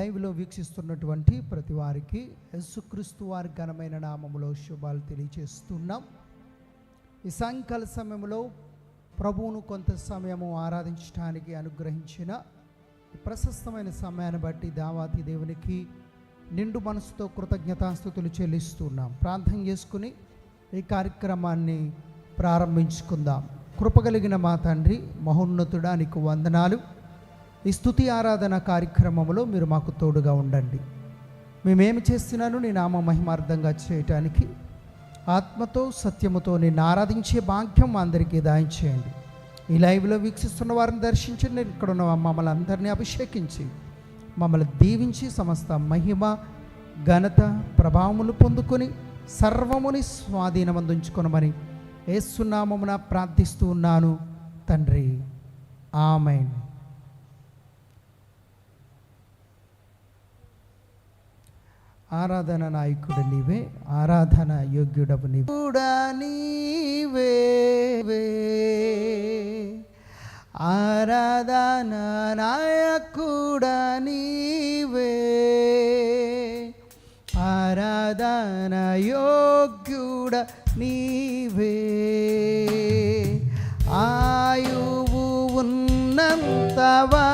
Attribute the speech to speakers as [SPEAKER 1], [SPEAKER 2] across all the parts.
[SPEAKER 1] లైవ్లో వీక్షిస్తున్నటువంటి ప్రతి వారికి యేసుక్రీస్తు వారి ఘనమైన నామములో శుభాలు తెలియజేస్తున్నాం. ఈ సాయంకాల సమయంలో ప్రభువును కొంత సమయము ఆరాధించడానికి అనుగ్రహించిన ప్రశస్తమైన సమయాన్ని బట్టి దావాతి దేవునికి నిండు మనసుతో కృతజ్ఞతాస్థుతులు చెల్లిస్తున్నాం. ప్రార్థన చేసుకుని ఈ కార్యక్రమాన్ని ప్రారంభించుకుందాం. కృపగలిగిన మా తండ్రి మహోన్నతుడానికి వందనాలు. ఈ స్థుతి ఆరాధన కార్యక్రమంలో మీరు మాకు తోడుగా ఉండండి. మేమేమి చేస్తున్నాను నీ నామ మహిమార్థంగా చేయటానికి ఆత్మతో సత్యముతో నేను ఆరాధించే భాగ్యం మా అందరికీ దాయించేయండి ఈ లైవ్లో వీక్షిస్తున్న వారిని దర్శించండి. ఇక్కడ ఉన్న మమ్మల్ని అందరినీ అభిషేకించి మమ్మల్ని దీవించి సమస్త మహిమ ఘనత ప్రభావములు పొందుకొని సర్వముని స్వాధీనమందుంచుకొనమని ఏసునామమున ప్రార్థిస్తూ ఉన్నాను. తండ్రి ఆమెన్. ఆరాధన నాయకుడు నీవే ఆరాధన యోగ్యుడపు నీవే ఆరాధన నాయకుడా నీవే ఆరాధన యోగ్యుడ నీవే ఆయువు ఉన్నంతవా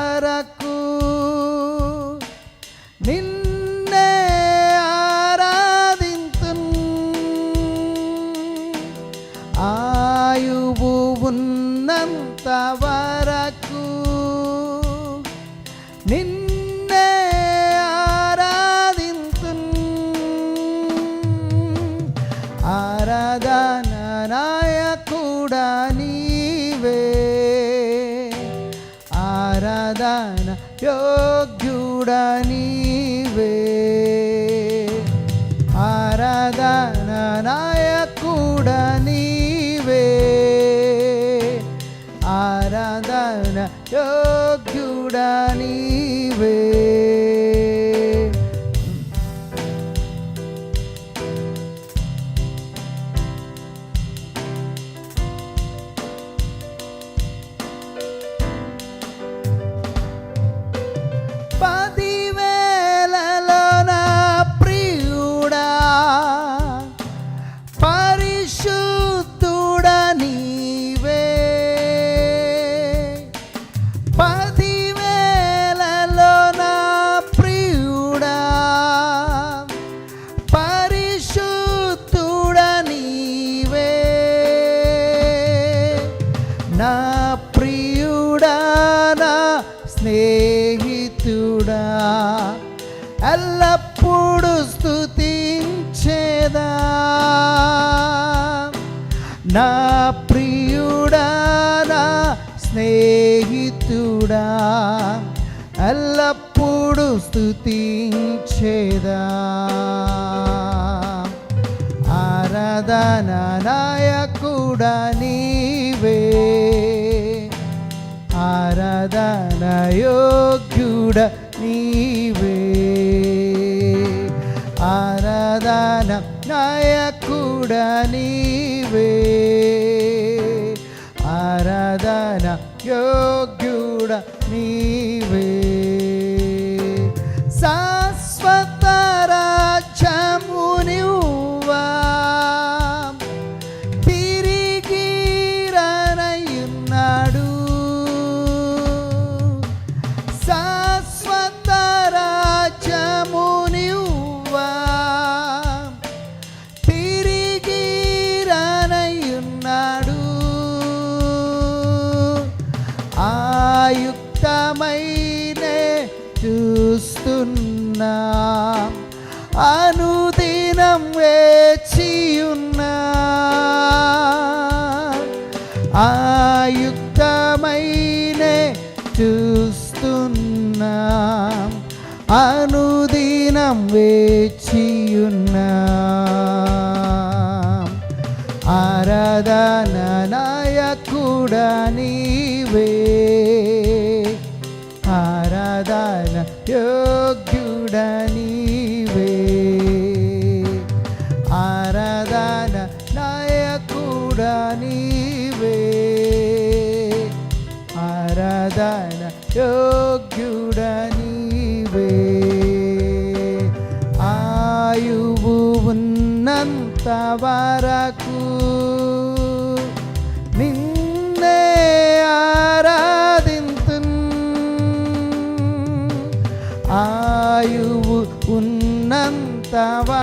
[SPEAKER 1] ఆయువు ఉన్నంత వరకు నిన్నే ఆరాధింతున్. ఆరాధన నాయకుడా నీవే. ఆరాధన యోగ్యుడా నీవే. యోగ్యుడా నీవే. పదివేలలో నా ప్రియుడా పరిశుద్ధుడ యేసుడా ఎల్లప్పుడూ స్థుతించేదా నా ప్రియుడా నా స్నేహితుడా ఎల్లప్పుడూ స్థుతించేదా ఆరాధన నాయకుడా నీవే ఆరాధన యోగ యోగ్యుడ నీవే ఆరాధన నాయకుడ నీవే ఆరాధన యోగ్యుడ నీవే శాశ్వత ఆయుక్తమైనే చూస్తున్నా. అనుదినం వేచియున్నా. ఆయుక్తమైనే చూస్తున్నా. అనుదినం వేచియున్నా. ఆరాధన నాయకుడా ఆరాధన యోగ్యుడని ఆరాధన నాయకుడని ఆరాధన యోగ్యుడని ఆయువు ఉన్నంత వరకు ఆయువు ఉన్నంత